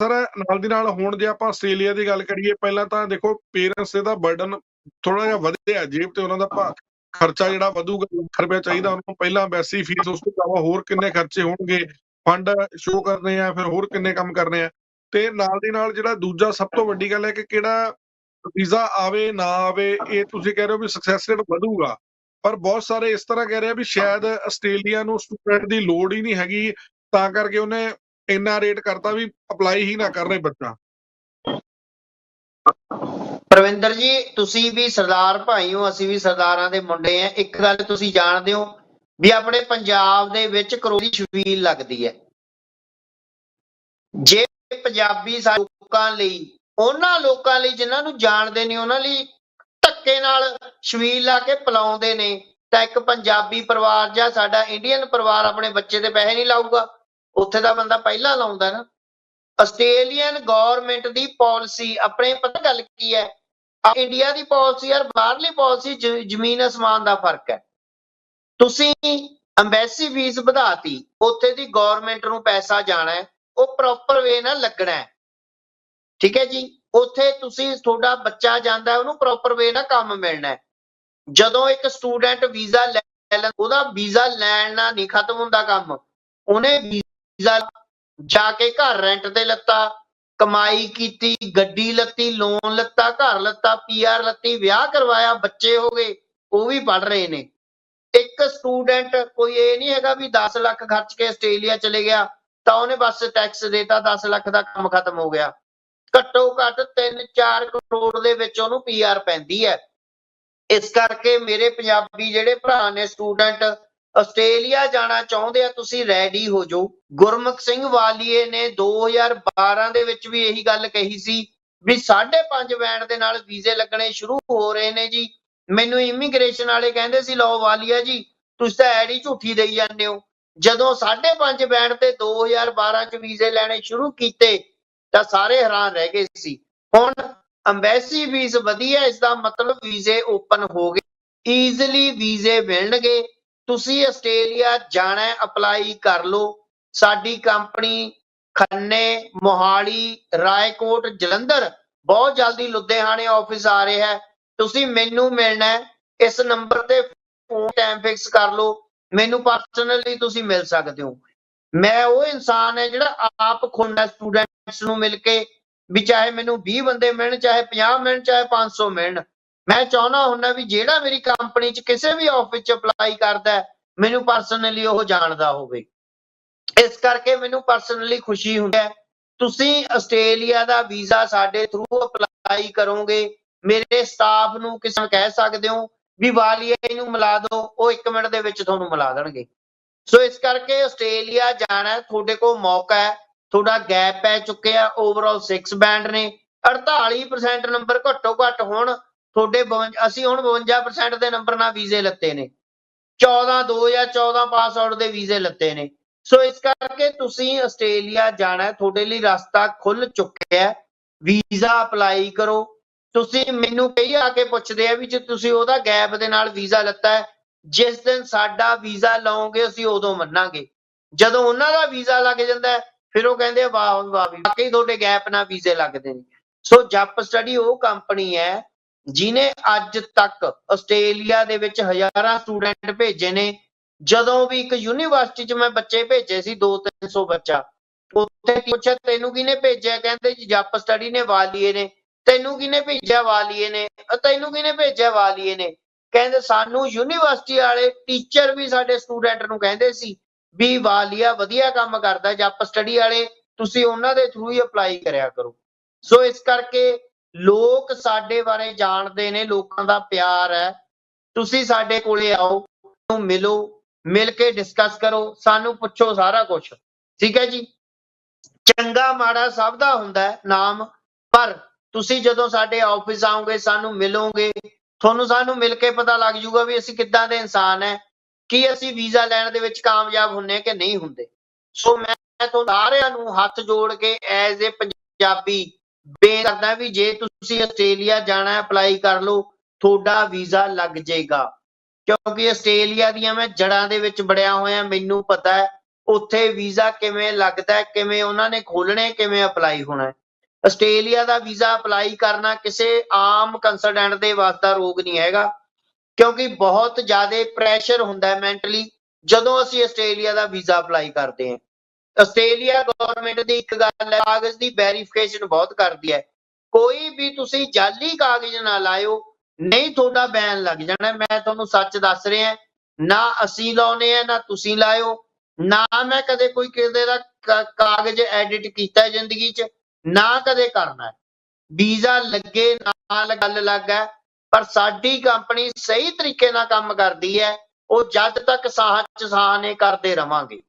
Sir, ਨਾਲ ਦੀ ਨਾਲ ਹੁਣ ਜੇ ਆਪਾਂ ਆਸਟ੍ਰੇਲੀਆ ਦੀ ਗੱਲ ਕਰੀਏ, ਪਹਿਲਾਂ ਤਾਂ ਦੇਖੋ ਪੇਰੈਂਟਸ ਦਾ ਬਰਡਨ ਥੋੜਾ ਜਿਹਾ ਵਧਿਆ ਜੇਬ ਤੇ ਉਹਨਾਂ ਦਾ ਖਰਚਾ ਜਿਹੜਾ ਵਧੂਗਾ, ਲੱਖ ਰੁਪਏ ਚਾਹੀਦਾ ਉਹਨਾਂ। ਨੂੰ ਪਹਿਲਾਂ ਵੈਸੀ ਫੀਸ ਉਸ ਤੋਂ ਇਲਾਵਾ ਹੋਰ ਕਿੰਨੇ ਖਰਚੇ ਹੋਣਗੇ? ਫੰਡ ਸ਼ੋ ਕਰਨੇ ਆ, ਫਿਰ ਹੋਰ ਕਿੰਨੇ ਕੰਮ ਕਰਨੇ ਆ? ਤੇ ਨਾਲ ਦੀ ਨਾਲ ਜਿਹੜਾ ਦੂਜਾ ਸਭ ਤੋਂ ਵੱਡੀ ਗੱਲ ਹੈ ਕਿ ਕਿਹੜਾ ਵੀਜ਼ਾ ਆਵੇ, ਨਾ ਆਵੇ, ਇਹ ਤੁਸੀਂ ਕਹਿ ਰਹੇ ਹੋ ਵੀ ਸਕਸੈਸ ਰੇਟ ਵਧੂਗਾ। ਪਰ ਬਹੁਤ ਸਾਰੇ ਇਸ ਤਰ੍ਹਾਂ ਕਹਿ ਰਹੇ ਆ ਵੀ ਸ਼ਾਇਦ ਆਸਟ੍ਰੇਲੀਆ ਨੂੰ ਸਟੂਡੈਂਟ ਦੀ ਲੋੜ ਹੀ ਨਹੀਂ ਹੈਗੀ, ਤਾਂ ਕਰਕੇ ਉਹਨੇ ਇੰਨਾ ਰੇਟ ਕਰਤਾ ਵੀ ਅਪਲਾਈ ਹੀ ਨਾ ਕਰ ਬੱਚਾ। ਪ੍ਰਵਿੰਦਰ ਜੀ, ਤੁਸੀਂ ਵੀ ਸਰਦਾਰ ਭਾਈ ਹੋ, ਅਸੀਂ ਵੀ ਸਰਦਾਰਾਂ ਦੇ ਮੁੰਡੇ ਆ। ਇੱਕ ਗੱਲ ਤੁਸੀਂ ਜਾਣਦੇ ਹੋ ਵੀ ਆਪਣੇ ਪੰਜਾਬ ਦੇ ਵਿੱਚ ਕਰੋੜੀ ਛਬੀਲ ਲੱਗਦੀ ਹੈ। ਜੇ ਪੰਜਾਬੀ ਲੋਕਾਂ ਲਈ, ਉਹਨਾਂ ਲੋਕਾਂ ਲਈ, ਜਿਨ੍ਹਾਂ ਨੂੰ ਜਾਣਦੇ ਨਹੀਂ ਉਹਨਾਂ ਲਈ ਧੱਕੇ ਨਾਲ ਛਬੀਲ ਲਾ ਕੇ ਪਿਲਾਉਂਦੇ ਨੇ, ਤਾਂ ਇੱਕ ਪੰਜਾਬੀ ਪਰਿਵਾਰ ਜਾਂ ਸਾਡਾ ਇੰਡੀਅਨ ਪਰਿਵਾਰ ਆਪਣੇ ਬੱਚੇ ਤੇ ਪੈਸੇ ਨਹੀਂ ਲਾਊਗਾ। ਉੱਥੇ ਦਾ ਬੰਦਾ ਪਹਿਲਾਂ ਲਾਉਂਦਾ ਨਾ। ਆਸਟ੍ਰੇਲੀਅਨ ਗਵਰਨਮੈਂਟ ਦੀ ਪਾਲਿਸੀ ਆਪਣੇ ਪਤਾ ਗੱਲ ਕੀ ਹੈ? ਇੰਡੀਆ ਦੀ ਪਾਲਿਸੀ ਔਰ ਬਾਹਰਲੀ ਪਾਲਿਸੀ ਜ਼ਮੀਨ ਅਸਮਾਨ ਦਾ ਫ਼ਰਕ ਹੈ। ਤੁਸੀਂ ਐਮਬੈਸੀ ਫੀਸ ਵਧਾਤੀ, ਉੱਥੇ ਦੀ ਗਵਰਨਮੈਂਟ ਨੂੰ ਪੈਸਾ ਜਾਣਾ ਹੈ, ਉਹ ਪ੍ਰੋਪਰ ਵੇ ਨਾਲ ਲੱਗਣਾ ਹੈ। ਠੀਕ ਹੈ ਜੀ? ਉੱਥੇ ਤੁਸੀਂ ਤੁਹਾਡਾ ਬੱਚਾ ਜਾਂਦਾ ਉਹਨੂੰ ਪ੍ਰੋਪਰ ਵੇ ਨਾਲ ਕੰਮ ਮਿਲਣਾ ਹੈ। ਜਦੋਂ ਇੱਕ ਸਟੂਡੈਂਟ ਵੀਜ਼ਾ ਲੈ ਲੈਂਦਾ, ਉਹਦਾ ਵੀਜ਼ਾ ਲੈਣ ਨਾਲ ਨਹੀਂ ਖਤਮ ਹੁੰਦਾ ਕੰਮ। ਉਹਨੇ ਵੀਜ਼ਾ ਜਾ ਕੇ ਘਰ ਰੈਂਟ ਤੇ ਲੱਤਾ, ਕਮਾਈ ਕੀਤੀ, ਗੱਡੀ ਲੱਤੀ ਲੋਨ ਲੱਤਾ, ਘਰ ਲੱਤਾ ਪੀਆਰ ਲੱਤੀ, ਵਿਆਹ ਕਰਵਾਇਆ, ਬੱਚੇ ਹੋ ਗਏ, ਉਹ ਵੀ ਪੜ ਰਹੇ ਨੇ। ਇੱਕ ਸਟੂਡੈਂਟ ਕੋਈ ਇਹ ਨਹੀਂ ਹੈਗਾ ਵੀ 10 ਲੱਖ ਖਰਚ ਕੇ ਆਸਟ੍ਰੇਲੀਆ ਚਲੇ ਗਿਆ, ਤਾਂ ਉਹਨੇ ਬਸ ਟੈਕਸ ਦੇਤਾ 10 ਲੱਖ ਦਾ ਕੰਮ ਖਤਮ ਹੋ ਗਿਆ। ਘੱਟੋ ਘੱਟ 3-4 ਕਰੋੜ ਦੇ ਵਿੱਚ ਉਹਨੂੰ ਪੀਆਰ ਪੈਂਦੀ ਹੈ। ਇਸ ਕਰਕੇ ਮੇਰੇ ਪੰਜਾਬੀ ਜਿਹੜੇ ਭਰਾ ਨੇ ਸਟੂਡੈਂਟ ਆਸਟ੍ਰੇਲੀਆ ਜਾਣਾ ਚਾਹੁੰਦੇ ਆ, ਤੁਸੀਂ ਰੈਡੀ ਹੋ ਜਾਓ। ਗੁਰਮੁਖ ਸਿੰਘ ਵਾਲੀਏ ਨੇ 2012 ਦੇ ਵਿੱਚ ਵੀ ਇਹੀ ਗੱਲ ਕਹੀ ਸੀ ਵੀ 5.5 ਬੈਂਡ ਦੇ ਨਾਲ ਵੀਜ਼ੇ ਲੱਗਣੇ ਸ਼ੁਰੂ ਹੋ ਰਹੇ ਨੇ ਜੀ। ਮੈਨੂੰ ਇਮੀਗ੍ਰੇਸ਼ਨ ਵਾਲੇ ਕਹਿੰਦੇ ਸੀ, ਲਓ ਵਾਲੀਆ ਜੀ, ਤੁਸੀਂ ਤਾਂ ਐਡੀ ਝੂਠੀ ਦੇਈ ਜਾਂਦੇ ਹੋ। ਜਦੋਂ 5.5 ਬੈਂਡ ਤੇ 2012 ਚ ਵੀਜ਼ੇ ਲੈਣੇ ਸ਼ੁਰੂ ਕੀਤੇ, ਤਾਂ ਸਾਰੇ ਹੈਰਾਨ ਰਹਿ ਗਏ ਸੀ। ਹੁਣ ਅੰਬੈਸੀ ਫੀਸ ਵਧੀਆ ਇਸ ਦਾ ਮਤਲਬ ਵੀਜ਼ੇ ਓਪਨ ਹੋ ਗਏ। ਈਜ਼ੀਲੀ ਵੀਜ਼ੇ ਮਿਲਣਗੇ। ਤੁਸੀਂ ਆਸਟ੍ਰੇਲੀਆ ਜਾਣਾ ਅਪਲਾਈ ਕਰ ਲਓ। ਸਾਡੀ ਕੰਪਨੀ ਖੰਨੇ, ਮੋਹਾਲੀ, ਰਾਏਕੋਟ, ਜਲੰਧਰ ਬਹੁਤ ਜਲਦੀ ਲੁਧਿਆਣੇ ਆਫਿਸ ਆ ਰਿਹਾ ਹੈ। ਤੁਸੀਂ ਮੈਨੂੰ ਮਿਲਣਾ ਇਸ ਨੰਬਰ ਤੇ ਫੋਨ ਟਾਈਮ ਫਿਕਸ ਕਰ ਲਓ। ਮੈਨੂੰ ਪਰਸਨਲੀ ਤੁਸੀਂ ਮਿਲ ਸਕਦੇ ਹੋ। ਮੈਂ ਉਹ ਇਨਸਾਨ ਹੈ ਜਿਹੜਾ ਆਪ ਖੁੰਡਾ ਸਟੂਡੈਂਟਸ ਨੂੰ ਮਿਲ ਕੇ, ਵੀ ਚਾਹੇ ਮੈਨੂੰ 20 ਬੰਦੇ ਮਿਲਣ, ਚਾਹੇ 50 ਮਿਲਣ, ਚਾਹੇ 500 ਮਿਲਣ। ਮੈਂ ਚਾਹੁੰਦਾ ਹੁੰਦਾ ਵੀ ਜਿਹੜਾ ਮੇਰੀ ਕੰਪਨੀ 'ਚ ਕਿਸੇ ਵੀ ਆਫਿਸ 'ਚ ਅਪਲਾਈ ਕਰਦਾ ਮੈਨੂੰ ਪਰਸਨਲੀ ਉਹ ਜਾਣਦਾ ਹੋਵੇ। ਇਸ ਕਰਕੇ ਮੈਨੂੰ ਪਰਸਨਲੀ ਖੁਸ਼ੀ ਹੁੰਦੀ ਹੈ। ਤੁਸੀਂ ਆਸਟ੍ਰੇਲੀਆ ਦਾ ਵੀਜ਼ਾ ਸਾਡੇ ਥਰੂ ਅਪਲਾਈ ਕਰੋਗੇ। ਮੇਰੇ ਸਟਾਫ ਨੂੰ ਕਿਸੇ ਨੂੰ ਕਹਿ ਸਕਦੇ ਹੋ ਵੀ ਵਾਲੀਆ ਨੂੰ ਮਿਲਾ ਦਿਓ, ਉਹ 1 ਮਿੰਟ ਦੇ ਵਿੱਚ ਤੁਹਾਨੂੰ ਮਿਲਾ ਦੇਣਗੇ। ਸੋ ਇਸ ਕਰਕੇ ਆਸਟ੍ਰੇਲੀਆ ਜਾਣਾ ਤੁਹਾਡੇ ਕੋਲ ਮੌਕਾ ਹੈ। ਤੁਹਾਡਾ ਗੈਪ ਪੈ ਚੁੱਕਿਆ ਓਵਰਆਲ 6 ਬੈਂਡ ਨੇ। 48% ਨੰਬਰ ਘੱਟੋ ਘੱਟ ਹੋਣ। ਤੁਹਾਡੇ 52 ਅਸੀਂ ਹੁਣ 52% ਦੇ ਨੰਬਰ ਨਾਲ ਵੀਜ਼ੇ ਲੱਤੇ ਨੇ। 14 2014 ਪਾਸ ਆਊਟ ਦੇ ਵੀਜ਼ੇ ਲੱਤੇ ਨੇ। ਸੋ ਇਸ ਕਰਕੇ ਤੁਸੀਂ ਆਸਟ੍ਰੇਲੀਆ ਜਾਣਾ ਤੁਹਾਡੇ ਲਈ ਰਸਤਾ ਖੁੱਲ ਚੁੱਕਿਆ ਵੀਜ਼ਾ ਅਪਲਾਈ ਕਰੋ। ਤੁਸੀਂ ਮੈਨੂੰ ਕਈ ਆ ਕੇ ਪੁੱਛਦੇ ਆ ਵੀ ਜੇ ਤੁਸੀਂ ਉਹਦਾ ਗੈਪ ਦੇ ਨਾਲ ਵੀਜ਼ਾ ਲੱਤਾ ਹੈ, ਜਿਸ ਦਿਨ ਸਾਡਾ ਵੀਜ਼ਾ ਲਾਓਗੇ, ਅਸੀਂ ਉਦੋਂ ਮੰਨਾਂਗੇ। ਜਦੋਂ ਉਹਨਾਂ ਦਾ ਵੀਜ਼ਾ ਲੱਗ ਜਾਂਦਾ ਫਿਰ ਉਹ ਕਹਿੰਦੇ ਵਾਹ ਵਾਹ ਵੀ, ਵਾਕਈ ਤੁਹਾਡੇ ਗੈਪ ਨਾਲ ਵੀਜ਼ੇ ਲੱਗਦੇ ਨੇ। ਸੋ ਜੱਪ ਸਟੱਡੀ ਉਹ ਕੰਪਨੀ ਹੈ ਜਿਨੇ ਅੱਜ ਤੱਕ ਆਸਟ੍ਰੇਲੀਆ ਦੇ ਵਿੱਚ ਹਜ਼ਾਰਾਂ ਸਟੂਡੈਂਟ ਭੇਜੇ ਨੇ, ਜਦੋਂ ਵੀ ਇੱਕ ਯੂਨੀਵਰਸਿਟੀ 'ਚ ਮੈਂ ਬੱਚੇ ਭੇਜੇ ਸੀ 2-300 ਬੱਚਾ, ਉੱਥੇ ਪੁੱਛਿਆ, ਤੈਨੂੰ ਕਿਹਨੇ ਭੇਜਿਆ? ਕਹਿੰਦੇ ਜੀ, ਜੱਪ ਸਟੱਡੀ ਨੇ ਵਾਲੀਏ ਨੇ। ਤੈਨੂੰ ਕਿਹਨੇ ਭੇਜਿਆ ਵਾਲੀਏ ਨੇ? ਤੈਨੂੰ ਕਿਹਨੇ ਭੇਜਿਆ ਵਾਲੀਏ ਨੇ? ਕਹਿੰਦੇ, ਸਾਨੂੰ ਯੂਨੀਵਰਸਿਟੀ ਵਾਲੇ ਟੀਚਰ ਵੀ ਸਾਡੇ ਸਟੂਡੈਂਟ ਨੂੰ ਕਹਿੰਦੇ ਸੀ ਵੀ ਵਾਲੀਆ ਵਧੀਆ ਕੰਮ ਕਰਦਾ ਜੱਪ ਸਟੱਡੀ ਵਾਲੇ, ਤੁਸੀਂ ਉਹਨਾਂ ਦੇ ਥਰੂ ਹੀ ਅਪਲਾਈ ਕਰਿਆ ਕਰੋ। ਸੋ ਇਸ ਕਰਕੇ ਲੋਕ ਸਾਡੇ ਬਾਰੇ ਜਾਣਦੇ ਨੇ, ਲੋਕਾਂ ਦਾ ਪਿਆਰ ਹੈ। ਤੁਸੀਂ ਸਾਡੇ ਕੋਲੇ ਆਓ ਨੂੰ ਮਿਲੋ, ਮਿਲ ਕੇ ਡਿਸਕਸ ਕਰੋ, ਸਾਨੂੰ ਪੁੱਛੋ ਸਾਰਾ ਕੁਝ ਠੀਕ ਹੈ ਜੀ? ਚੰਗਾ ਮਾੜਾ ਸਭ ਦਾ ਹੁੰਦਾ ਹੈ, ਨਾਮ। ਪਰ ਤੁਸੀਂ ਜਦੋਂ ਸਾਡੇ ਆਫਿਸ ਆਓਗੇ, ਸਾਨੂੰ ਮਿਲੋਗੇ, ਤੁਹਾਨੂੰ ਸਾਨੂੰ ਮਿਲ ਕੇ ਪਤਾ ਲੱਗ ਜੂਗਾ ਵੀ ਅਸੀਂ ਕਿੱਦਾਂ ਦੇ ਇਨਸਾਨ ਹੈ। ਕੀ ਅਸੀਂ ਵੀਜ਼ਾ ਲੈਣ ਦੇ ਵਿੱਚ ਕਾਮਯਾਬ ਹੁੰਨੇ ਕਿ ਨਹੀਂ ਹੁੰਦੇ? ਸੋ ਮੈਂ ਤੁਹਾਨੂੰ ਸਾਰਿਆਂ ਨੂੰ ਹੱਥ ਜੋੜ ਕੇ ਐਜ਼ ਅ ਪੰਜਾਬੀ ਬੇਨਤੀ ਕਰਦਾ ਵੀ ਜੇ ਤੁਸੀਂ ਆਸਟ੍ਰੇਲੀਆ ਜਾਣਾ ਹੈ ਅਪਲਾਈ ਕਰ ਲਓ, ਤੁਹਾਡਾ ਵੀਜ਼ਾ ਲੱਗ ਜਾਏਗਾ। ਕਿਉਂਕਿ ਆਸਟ੍ਰੇਲੀਆ ਦੀਆਂ ਮੈਂ ਜੜਾਂ ਦੇ ਵਿੱਚ ਬੜਿਆ ਹੋਇਆ, ਮੈਨੂੰ ਪਤਾ ਹੈ, ਉੱਥੇ ਵੀਜ਼ਾ ਕਿਵੇਂ ਲੱਗਦਾ ਕਿਵੇਂ ਉਹਨਾਂ ਨੇ ਖੋਲਣੇ ਕਿਵੇਂ ਅਪਲਾਈ ਹੋਣਾ ਆਸਟ੍ਰੇਲੀਆ ਦਾ ਵੀਜ਼ਾ ਅਪਲਾਈ ਕਰਨਾ ਕਿਸੇ ਆਮ ਕੰਸਲਟੈਂਟ ਦੇ ਵਾਸਤੇ ਰੋਗ ਨਹੀਂ ਹੈਗਾ, ਕਿਉਂਕਿ ਬਹੁਤ ਜ਼ਿਆਦਾ ਪ੍ਰੈਸ਼ਰ ਹੁੰਦਾ ਹੈ ਮੈਂਟਲੀ ਜਦੋਂ ਅਸੀਂ ਆਸਟ੍ਰੇਲੀਆ ਦਾ ਵੀਜ਼ਾ ਅਪਲਾਈ ਕਰਦੇ ਹਾਂ। ਆਸਟ੍ਰੇਲੀਆ ਗਵਰਨਮੈਂਟ ਦੀ ਇੱਕ ਗੱਲ ਹੈ, ਕਾਗਜ਼ ਦੀ ਵੈਰੀਫਿਕੇਸ਼ਨ ਬਹੁਤ ਕਰਦੀ ਹੈ। ਕੋਈ ਵੀ ਤੁਸੀਂ ਜਾਲੀ ਕਾਗਜ਼ ਨਾ ਲਾਇਓ, ਨਹੀਂ ਤੁਹਾਡਾ ਬੈਨ ਲੱਗ ਜਾਣਾ। ਮੈਂ ਤੁਹਾਨੂੰ ਸੱਚ ਦੱਸ ਰਿਹਾ, ਨਾ ਅਸੀਂ ਲਾਉਨੇ ਆ ਨਾ ਤੁਸੀਂ ਲਾਇਓ। ਨਾ ਮੈਂ ਕਦੇ ਕੋਈ ਕਿਸੇ ਦਾ ਕਾਗਜ਼ ਐਡਿਟ ਕੀਤਾ ਜ਼ਿੰਦਗੀ 'ਚ, ਨਾ ਕਦੇ ਕਰਨਾ ਵੀਜ਼ਾ ਲੱਗੇ, ਨਾਲ ਗੱਲ ਲੱਗ ਹੈ, ਪਰ ਸਾਡੀ ਕੰਪਨੀ ਸਹੀ ਤਰੀਕੇ ਨਾਲ ਕੰਮ ਕਰਦੀ ਹੈ। ਉਹ ਜਦ ਤੱਕ ਸਾਹ ਚ ਸਾਹ ਨੇ ਕਰਦੇ ਰਵਾਂਗੇ।